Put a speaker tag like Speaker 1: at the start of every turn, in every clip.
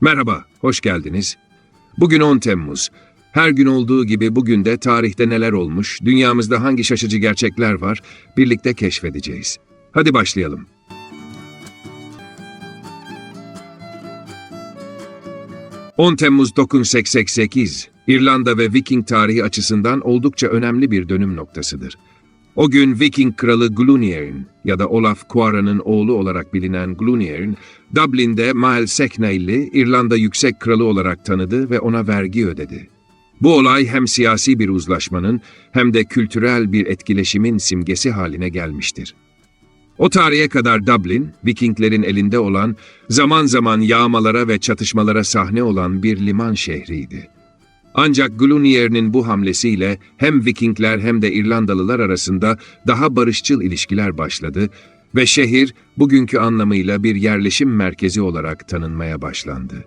Speaker 1: Merhaba, hoş geldiniz. Bugün 10 Temmuz. Her gün olduğu gibi bugün de tarihte neler olmuş, dünyamızda hangi şaşıcı gerçekler var birlikte keşfedeceğiz. Hadi başlayalım. ...10 Temmuz 1988, İrlanda ve Viking tarihi açısından oldukça önemli bir dönüm noktasıdır. O gün Viking kralı Glunier'in ya da Olaf Cuara'nın oğlu olarak bilinen Glunier'in, Dublin'de Mael Secnail'i İrlanda Yüksek Kralı olarak tanıdı ve ona vergi ödedi. Bu olay hem siyasi bir uzlaşmanın hem de kültürel bir etkileşimin simgesi haline gelmiştir. O tarihe kadar Dublin, Vikinglerin elinde olan, zaman zaman yağmalara ve çatışmalara sahne olan bir liman şehriydi. Ancak Glunier'in bu hamlesiyle hem Vikingler hem de İrlandalılar arasında daha barışçıl ilişkiler başladı ve şehir bugünkü anlamıyla bir yerleşim merkezi olarak tanınmaya başlandı.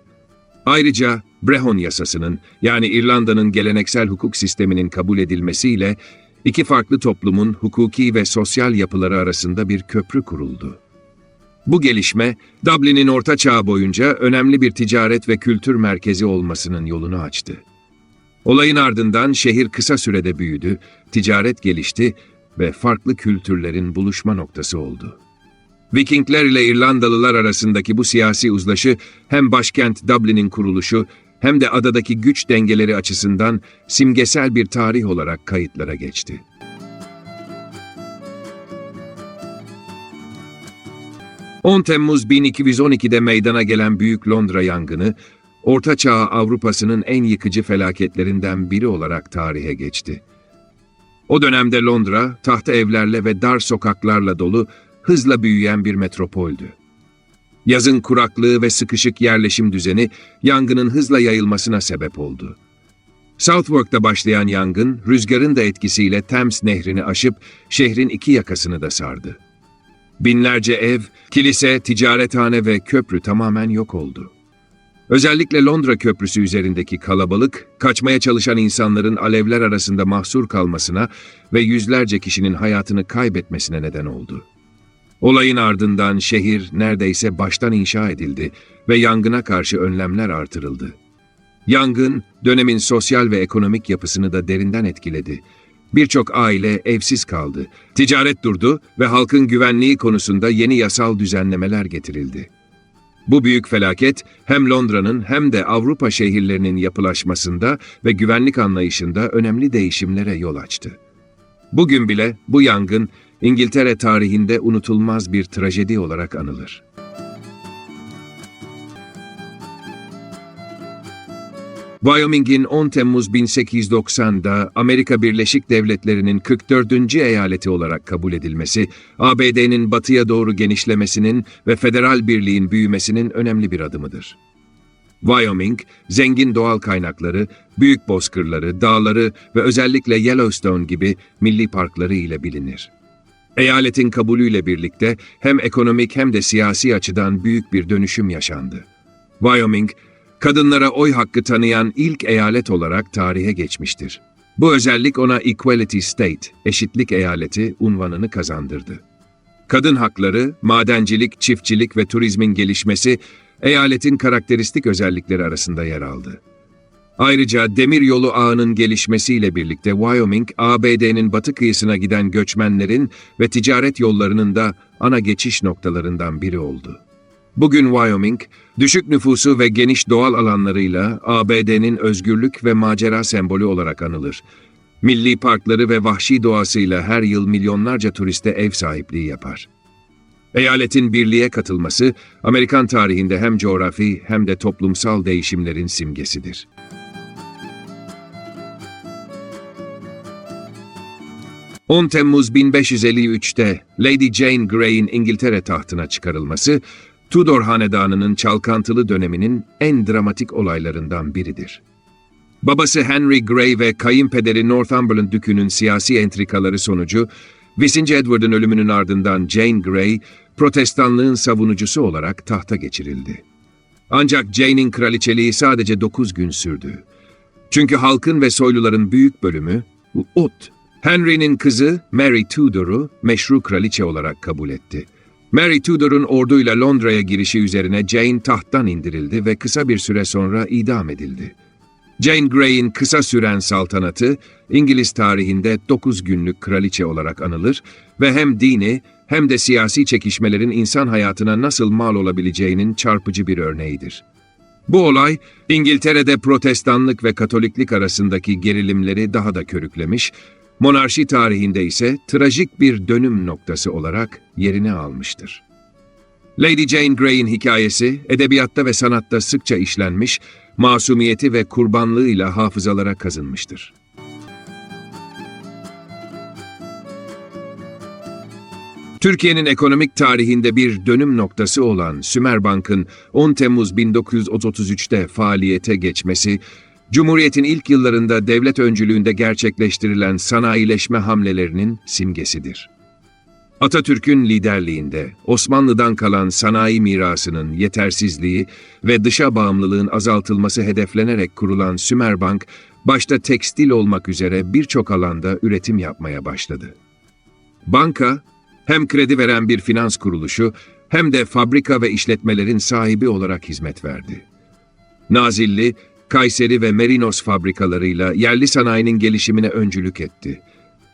Speaker 1: Ayrıca Brehon yasasının yani İrlanda'nın geleneksel hukuk sisteminin kabul edilmesiyle iki farklı toplumun hukuki ve sosyal yapıları arasında bir köprü kuruldu. Bu gelişme, Dublin'in Orta Çağ boyunca önemli bir ticaret ve kültür merkezi olmasının yolunu açtı. Olayın ardından şehir kısa sürede büyüdü, ticaret gelişti ve farklı kültürlerin buluşma noktası oldu. Vikingler ile İrlandalılar arasındaki bu siyasi uzlaşı hem başkent Dublin'in kuruluşu hem de adadaki güç dengeleri açısından simgesel bir tarih olarak kayıtlara geçti. ...10 Temmuz 1212'de meydana gelen Büyük Londra yangını... Orta Çağ Avrupa'sının en yıkıcı felaketlerinden biri olarak tarihe geçti. O dönemde Londra, tahta evlerle ve dar sokaklarla dolu, hızla büyüyen bir metropoldü. Yazın kuraklığı ve sıkışık yerleşim düzeni yangının hızla yayılmasına sebep oldu. Southwark'ta başlayan yangın, rüzgarın da etkisiyle Thames nehrini aşıp şehrin iki yakasını da sardı. Binlerce ev, kilise, ticarethane ve köprü tamamen yok oldu. Özellikle Londra Köprüsü üzerindeki kalabalık, kaçmaya çalışan insanların alevler arasında mahsur kalmasına ve yüzlerce kişinin hayatını kaybetmesine neden oldu. Olayın ardından şehir neredeyse baştan inşa edildi ve yangına karşı önlemler artırıldı. Yangın, dönemin sosyal ve ekonomik yapısını da derinden etkiledi. Birçok aile evsiz kaldı, ticaret durdu ve halkın güvenliği konusunda yeni yasal düzenlemeler getirildi. Bu büyük felaket hem Londra'nın hem de Avrupa şehirlerinin yapılaşmasında ve güvenlik anlayışında önemli değişimlere yol açtı. Bugün bile bu yangın İngiltere tarihinde unutulmaz bir trajedi olarak anılır. Wyoming'in 10 Temmuz 1890'da Amerika Birleşik Devletleri'nin 44. eyaleti olarak kabul edilmesi, ABD'nin batıya doğru genişlemesinin ve federal birliğin büyümesinin önemli bir adımıdır. Wyoming, zengin doğal kaynakları, büyük bozkırları, dağları ve özellikle Yellowstone gibi milli parkları ile bilinir. Eyaletin kabulüyle birlikte hem ekonomik hem de siyasi açıdan büyük bir dönüşüm yaşandı. Wyoming, kadınlara oy hakkı tanıyan ilk eyalet olarak tarihe geçmiştir. Bu özellik ona Equality State, eşitlik eyaleti unvanını kazandırdı. Kadın hakları, madencilik, çiftçilik ve turizmin gelişmesi eyaletin karakteristik özellikleri arasında yer aldı. Ayrıca demir yolu ağının gelişmesiyle birlikte Wyoming, ABD'nin batı kıyısına giden göçmenlerin ve ticaret yollarının da ana geçiş noktalarından biri oldu. Bugün Wyoming, düşük nüfusu ve geniş doğal alanlarıyla ABD'nin özgürlük ve macera sembolü olarak anılır. Milli parkları ve vahşi doğasıyla her yıl milyonlarca turiste ev sahipliği yapar. Eyaletin birliğe katılması, Amerikan tarihinde hem coğrafi hem de toplumsal değişimlerin simgesidir. ...10 Temmuz 1553'te Lady Jane Grey'in İngiltere tahtına çıkarılması... Tudor Hanedanı'nın çalkantılı döneminin en dramatik olaylarından biridir. Babası Henry Grey ve kayınpederi Northumberland Dükü'nün siyasi entrikaları sonucu, 5. Edward'ın ölümünün ardından Jane Grey, protestanlığın savunucusu olarak tahta geçirildi. Ancak Jane'in kraliçeliği sadece 9 gün sürdü. Çünkü halkın ve soyluların büyük bölümü, Ut, Henry'nin kızı Mary Tudor'u meşru kraliçe olarak kabul etti. Mary Tudor'un orduyla Londra'ya girişi üzerine Jane tahttan indirildi ve kısa bir süre sonra idam edildi. Jane Grey'in kısa süren saltanatı İngiliz tarihinde 9 günlük kraliçe olarak anılır ve hem dini hem de siyasi çekişmelerin insan hayatına nasıl mal olabileceğinin çarpıcı bir örneğidir. Bu olay İngiltere'de protestanlık ve katoliklik arasındaki gerilimleri daha da körüklemiş, monarşi tarihinde ise trajik bir dönüm noktası olarak yerini almıştır. Lady Jane Grey'in hikayesi edebiyatta ve sanatta sıkça işlenmiş, masumiyeti ve kurbanlığıyla hafızalara kazınmıştır. Türkiye'nin ekonomik tarihinde bir dönüm noktası olan Sümerbank'ın 10 Temmuz 1933'te faaliyete geçmesi, Cumhuriyet'in ilk yıllarında devlet öncülüğünde gerçekleştirilen sanayileşme hamlelerinin simgesidir. Atatürk'ün liderliğinde Osmanlı'dan kalan sanayi mirasının yetersizliği ve dışa bağımlılığın azaltılması hedeflenerek kurulan Sümerbank, başta tekstil olmak üzere birçok alanda üretim yapmaya başladı. Banka, hem kredi veren bir finans kuruluşu hem de fabrika ve işletmelerin sahibi olarak hizmet verdi. Nazilli, Kayseri ve Merinos fabrikalarıyla yerli sanayinin gelişimine öncülük etti.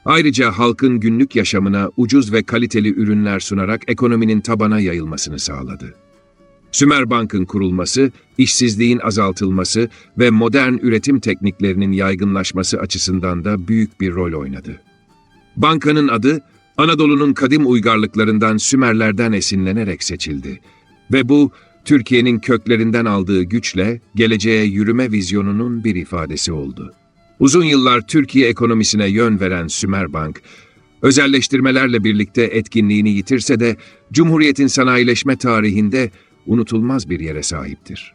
Speaker 1: Ayrıca halkın günlük yaşamına ucuz ve kaliteli ürünler sunarak ekonominin tabana yayılmasını sağladı. Sümerbank'ın kurulması, işsizliğin azaltılması ve modern üretim tekniklerinin yaygınlaşması açısından da büyük bir rol oynadı. Bankanın adı, Anadolu'nun kadim uygarlıklarından Sümerlerden esinlenerek seçildi ve bu, Türkiye'nin köklerinden aldığı güçle geleceğe yürüme vizyonunun bir ifadesi oldu. Uzun yıllar Türkiye ekonomisine yön veren Sümerbank, özelleştirmelerle birlikte etkinliğini yitirse de Cumhuriyet'in sanayileşme tarihinde unutulmaz bir yere sahiptir.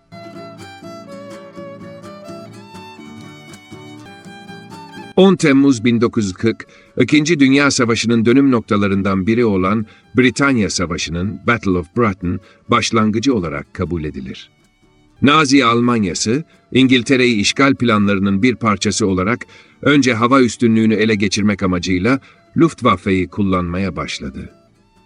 Speaker 1: 10 Temmuz 1940, İkinci Dünya Savaşı'nın dönüm noktalarından biri olan Britanya Savaşı'nın Battle of Britain başlangıcı olarak kabul edilir. Nazi Almanyası, İngiltere'yi işgal planlarının bir parçası olarak önce hava üstünlüğünü ele geçirmek amacıyla Luftwaffe'yi kullanmaya başladı.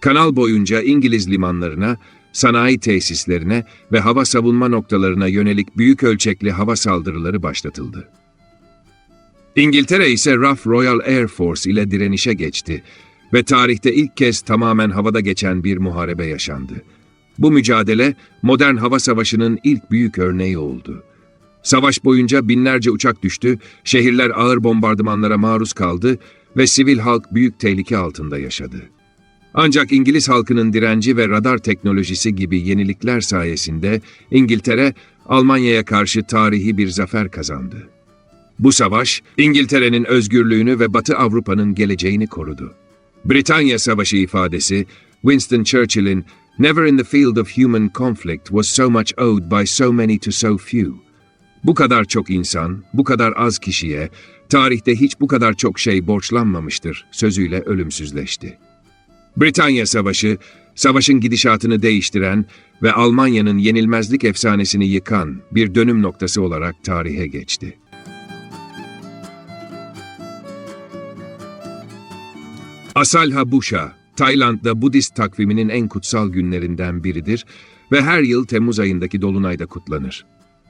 Speaker 1: Kanal boyunca İngiliz limanlarına, sanayi tesislerine ve hava savunma noktalarına yönelik büyük ölçekli hava saldırıları başlatıldı. İngiltere ise RAF Royal Air Force ile direnişe geçti ve tarihte ilk kez tamamen havada geçen bir muharebe yaşandı. Bu mücadele modern hava savaşının ilk büyük örneği oldu. Savaş boyunca binlerce uçak düştü, şehirler ağır bombardımanlara maruz kaldı ve sivil halk büyük tehlike altında yaşadı. Ancak İngiliz halkının direnci ve radar teknolojisi gibi yenilikler sayesinde İngiltere, Almanya'ya karşı tarihi bir zafer kazandı. Bu savaş, İngiltere'nin özgürlüğünü ve Batı Avrupa'nın geleceğini korudu. Britanya Savaşı ifadesi, Winston Churchill'in Never in the field of human conflict was so much owed by so many to so few. Bu kadar çok insan, bu kadar az kişiye, tarihte hiç bu kadar çok şey borçlanmamıştır sözüyle ölümsüzleşti. Britanya Savaşı, savaşın gidişatını değiştiren ve Almanya'nın yenilmezlik efsanesini yıkan bir dönüm noktası olarak tarihe geçti. Asalha Busha, Tayland'da Budist takviminin en kutsal günlerinden biridir ve her yıl Temmuz ayındaki Dolunay'da kutlanır.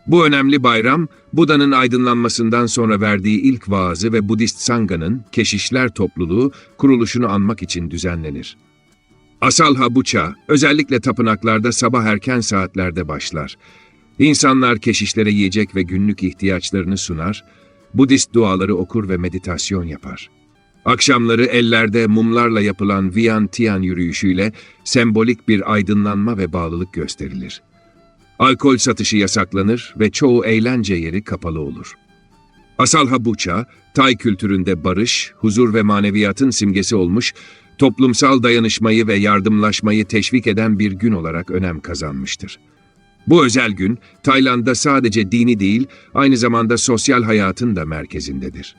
Speaker 1: Bu önemli bayram, Buda'nın aydınlanmasından sonra verdiği ilk vaazı ve Budist Sanga'nın, keşişler topluluğu, kuruluşunu anmak için düzenlenir. Asalha Bucha, özellikle tapınaklarda sabah erken saatlerde başlar. İnsanlar keşişlere yiyecek ve günlük ihtiyaçlarını sunar, Budist duaları okur ve meditasyon yapar. Akşamları ellerde mumlarla yapılan Vian Tian yürüyüşüyle sembolik bir aydınlanma ve bağlılık gösterilir. Alkol satışı yasaklanır ve çoğu eğlence yeri kapalı olur. Asalha Bucha, Tay kültüründe barış, huzur ve maneviyatın simgesi olmuş, toplumsal dayanışmayı ve yardımlaşmayı teşvik eden bir gün olarak önem kazanmıştır. Bu özel gün, Tayland'da sadece dini değil, aynı zamanda sosyal hayatın da merkezindedir.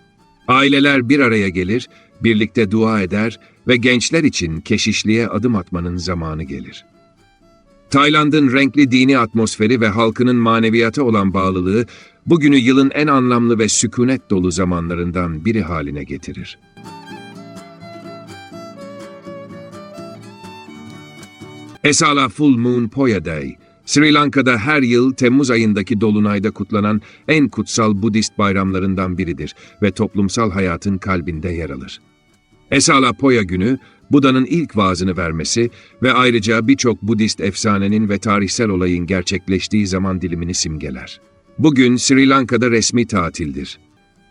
Speaker 1: Aileler bir araya gelir, birlikte dua eder ve gençler için keşişliğe adım atmanın zamanı gelir. Tayland'ın renkli dini atmosferi ve halkının maneviyata olan bağlılığı, bugünü yılın en anlamlı ve sükunet dolu zamanlarından biri haline getirir. Esala Full Moon Poya Day, Sri Lanka'da her yıl Temmuz ayındaki dolunayda kutlanan en kutsal Budist bayramlarından biridir ve toplumsal hayatın kalbinde yer alır. Esala Poya günü, Buda'nın ilk vaazını vermesi ve ayrıca birçok Budist efsanenin ve tarihsel olayın gerçekleştiği zaman dilimini simgeler. Bugün Sri Lanka'da resmi tatildir.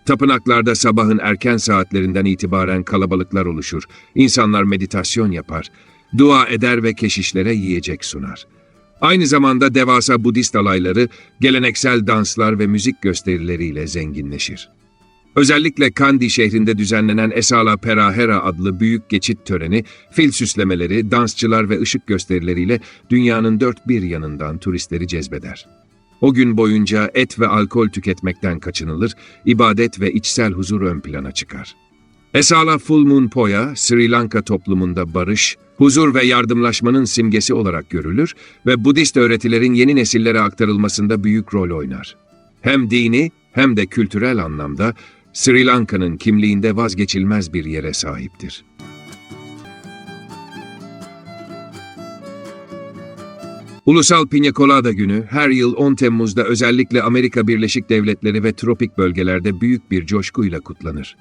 Speaker 1: Tapınaklarda sabahın erken saatlerinden itibaren kalabalıklar oluşur. İnsanlar meditasyon yapar, dua eder ve keşişlere yiyecek sunar. Aynı zamanda devasa Budist alayları, geleneksel danslar ve müzik gösterileriyle zenginleşir. Özellikle Kandy şehrinde düzenlenen Esala Perahera adlı büyük geçit töreni, fil süslemeleri, dansçılar ve ışık gösterileriyle dünyanın dört bir yanından turistleri cezbeder. O gün boyunca et ve alkol tüketmekten kaçınılır, ibadet ve içsel huzur ön plana çıkar. Esala Full Poya, Sri Lanka toplumunda barış, huzur ve yardımlaşmanın simgesi olarak görülür ve Budist öğretilerin yeni nesillere aktarılmasında büyük rol oynar. Hem dini hem de kültürel anlamda Sri Lanka'nın kimliğinde vazgeçilmez bir yere sahiptir. Ulusal Piña Colada Günü her yıl 10 Temmuz'da özellikle Amerika Birleşik Devletleri ve tropik bölgelerde büyük bir coşkuyla kutlanır.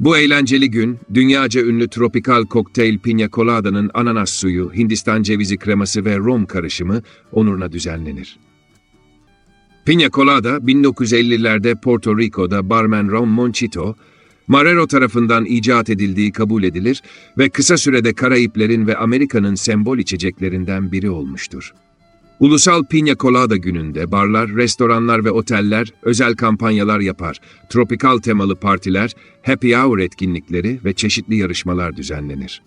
Speaker 1: Bu eğlenceli gün, dünyaca ünlü tropikal kokteyl Piña Colada'nın ananas suyu, Hindistan cevizi kreması ve rom karışımı onuruna düzenlenir. Piña Colada, 1950'lerde Porto Rico'da barmen Ron Monchito, Marrero tarafından icat edildiği kabul edilir ve kısa sürede Karayiplerin ve Amerika'nın sembol içeceklerinden biri olmuştur. Ulusal Piña Colada gününde barlar, restoranlar ve oteller özel kampanyalar yapar, tropikal temalı partiler, happy hour etkinlikleri ve çeşitli yarışmalar düzenlenir.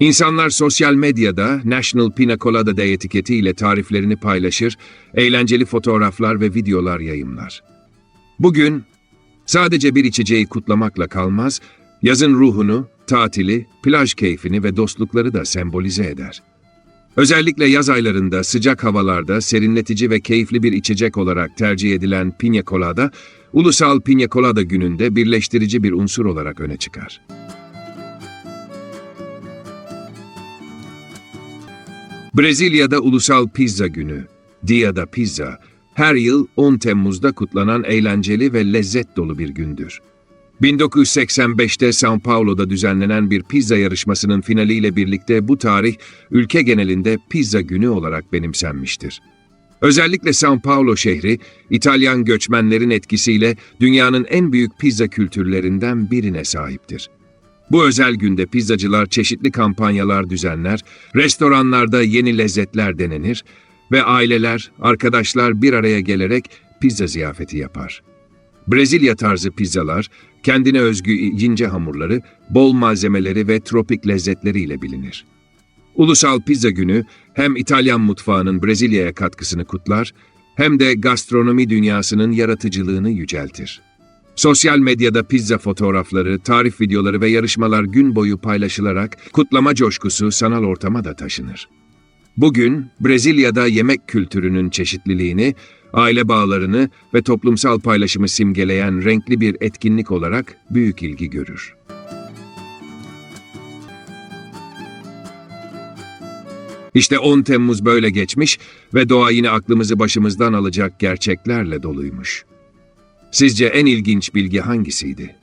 Speaker 1: İnsanlar sosyal medyada National Pina Colada Day etiketiyle tariflerini paylaşır, eğlenceli fotoğraflar ve videolar yayımlar. Bugün sadece bir içeceği kutlamakla kalmaz, yazın ruhunu, tatili, plaj keyfini ve dostlukları da sembolize eder. Özellikle yaz aylarında sıcak havalarda serinletici ve keyifli bir içecek olarak tercih edilen Pina Colada, Ulusal Pina Colada gününde birleştirici bir unsur olarak öne çıkar. Brezilya'da Ulusal Pizza Günü, Dia da Pizza, her yıl 10 Temmuz'da kutlanan eğlenceli ve lezzet dolu bir gündür. 1985'te São Paulo'da düzenlenen bir pizza yarışmasının finaliyle birlikte bu tarih ülke genelinde pizza günü olarak benimsenmiştir. Özellikle São Paulo şehri, İtalyan göçmenlerin etkisiyle dünyanın en büyük pizza kültürlerinden birine sahiptir. Bu özel günde pizzacılar çeşitli kampanyalar düzenler, restoranlarda yeni lezzetler denenir ve aileler, arkadaşlar bir araya gelerek pizza ziyafeti yapar. Brezilya tarzı pizzalar, kendine özgü ince hamurları, bol malzemeleri ve tropik lezzetleriyle bilinir. Ulusal Pizza Günü hem İtalyan mutfağının Brezilya'ya katkısını kutlar, hem de gastronomi dünyasının yaratıcılığını yüceltir. Sosyal medyada pizza fotoğrafları, tarif videoları ve yarışmalar gün boyu paylaşılarak kutlama coşkusu sanal ortama da taşınır. Bugün Brezilya'da yemek kültürünün çeşitliliğini, aile bağlarını ve toplumsal paylaşımı simgeleyen renkli bir etkinlik olarak büyük ilgi görür. İşte 10 Temmuz böyle geçmiş ve doğa yine aklımızı başımızdan alacak gerçeklerle doluymuş. Sizce en ilginç bilgi hangisiydi?